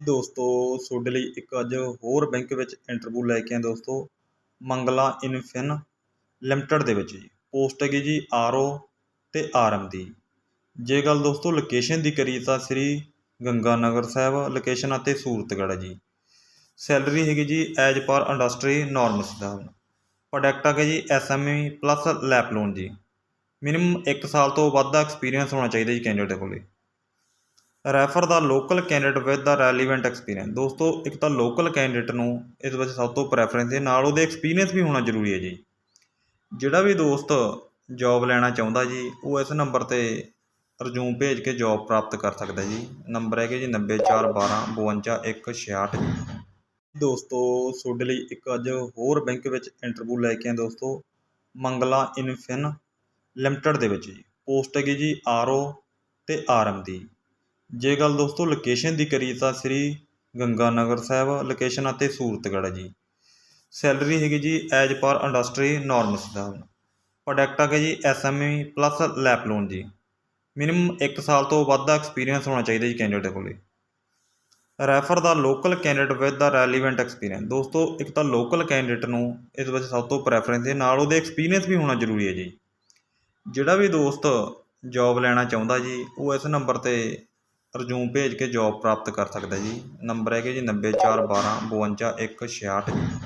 ਦੋਸਤੋ, ਤੁਹਾਡੇ ਲਈ ਇੱਕ ਅੱਜ ਹੋਰ ਬੈਂਕ ਵਿੱਚ ਇੰਟਰਵਿਊ ਲੈ ਕੇ ਆਏ ਦੋਸਤੋ, ਮੰਗਲਾ ਇਨਫਿਨ ਲਿਮਟਿਡ ਦੇ ਵਿੱਚ ਜੀ। ਪੋਸਟ ਹੈਗੀ ਜੀ ਆਰ ਓ ਤੇ ਆਰ ਐਮ ਦੀ ਜੇ ਗੱਲ ਦੋਸਤੋ ਲੋਕੇਸ਼ਨ ਦੀ ਕਰੀਏ ਤਾਂ ਸ੍ਰੀ ਗੰਗਾ ਨਗਰ ਸਾਹਿਬ ਲੋਕੇਸ਼ਨ ਅਤੇ ਸੂਰਤਗੜ੍ਹ ਜੀ। ਸੈਲਰੀ ਹੈਗੀ ਜੀ ਐਜ ਪਰ ਇੰਡਸਟਰੀ ਨਾਰਮਸ ਦਾ। ਪ੍ਰੋਡਕਟ ਹੈਗਾ ਜੀ S M E plus LAP loan ਜੀ। ਮਿਨੀਮਮ 1 ਸਾਲ ਤੋਂ ਵੱਧ ਦਾ ਐਕਸਪੀਰੀਅੰਸ ਹੋਣਾ ਚਾਹੀਦਾ ਜੀ ਕੈਂਡੀਡੇਟ ਕੋਲੇ। Refer the local candidate with the relevant experience ਦੋਸਤੋ, ਇੱਕ ਤਾਂ ਲੋਕਲ ਕੈਂਡੀਡੇਟ ਨੂੰ ਇਸ ਵਿੱਚ ਸਭ ਤੋਂ ਪ੍ਰੈਫਰੈਂਸ ਹੈ ਨਾਲ ਉਹਦੇ ਐਕਸਪੀਰੀਅੰਸ ਵੀ ਹੋਣਾ ਜ਼ਰੂਰੀ ਹੈ ਜੀ। ਜਿਹੜਾ ਵੀ ਦੋਸਤ ਜੌਬ ਲੈਣਾ ਚਾਹੁੰਦਾ ਜੀ, ਉਹ ਇਸ ਨੰਬਰ ਤੇ ਰਜੂਮ ਭੇਜ ਕੇ ਜੌਬ ਪ੍ਰਾਪਤ ਕਰ ਸਕਦਾ ਜੀ। ਨੰਬਰ ਹੈਗੇ ਜੀ 9412 52166 ਦੋਸਤੋ, ਤੁਹਾਡੇ ਲਈ ਇੱਕ ਅੱਜ ਹੋਰ ਬੈਂਕ ਵਿੱਚ ਇੰਟਰਵਿਊ ਲੈ ਕੇ ਆਏ ਦੋਸਤੋ, ਮੰਗਲਾ ਇਨਫਿਨ ਲਿਮਟਿਡ ਦੇ ਵਿੱਚ ਜੀ। ਪੋਸਟ ਹੈਗੀ ਜੀ ਆਰ ਓ ਤੇ ਆਰ ਐਮ ਦੀ। ਜੇ ਗੱਲ ਦੋਸਤੋ ਲੋਕੇਸ਼ਨ ਦੀ ਕਰੀਏ ਤਾਂ ਸ੍ਰੀ ਗੰਗਾ ਨਗਰ ਸਾਹਿਬ ਲੋਕੇਸ਼ਨ ਅਤੇ ਸੂਰਤਗੜ੍ਹ ਜੀ। ਸੈਲਰੀ ਹੈਗੀ ਜੀ ਐਜ ਪਰ ਇੰਡਸਟਰੀ ਨਾਰਮਸ ਦਾ। ਪ੍ਰੋਡਕਟ ਹੈਗਾ ਜੀ S M E plus LAP loan ਜੀ। ਮਿਨੀਮਮ 1 ਸਾਲ ਤੋਂ ਵੱਧ ਦਾ ਐਕਸਪੀਰੀਅੰਸ ਹੋਣਾ ਚਾਹੀਦਾ ਜੀ ਕੈਂਡੀਡੇਟ ਕੋਲੇ। Refer the local candidate with the relevant experience ਦੋਸਤੋ ਇੱਕ ਤਾਂ ਲੋਕਲ ਕੈਂਡੀਡੇਟ ਨੂੰ ਇਸ ਵਿੱਚ ਸਭ ਤੋਂ ਪ੍ਰੈਫਰੈਂਸ ਹੈ ਨਾਲ ਉਹਦੇ ਐਕਸਪੀਰੀਅੰਸ ਵੀ ਹੋਣਾ ਜ਼ਰੂਰੀ ਹੈ ਜੀ। ਜਿਹੜਾ ਵੀ ਦੋਸਤ ਜੌਬ ਲੈਣਾ ਚਾਹੁੰਦਾ ਜੀ, ਉਹ ਇਸ ਨੰਬਰ ਤੇ ਰਜੂਮ ਭੇਜ ਕੇ ਜੋਬ ਪ੍ਰਾਪਤ ਕਰ ਸਕਦਾ ਜੀ। ਨੰਬਰ ਹੈਗੇ ਜੀ 9412 52166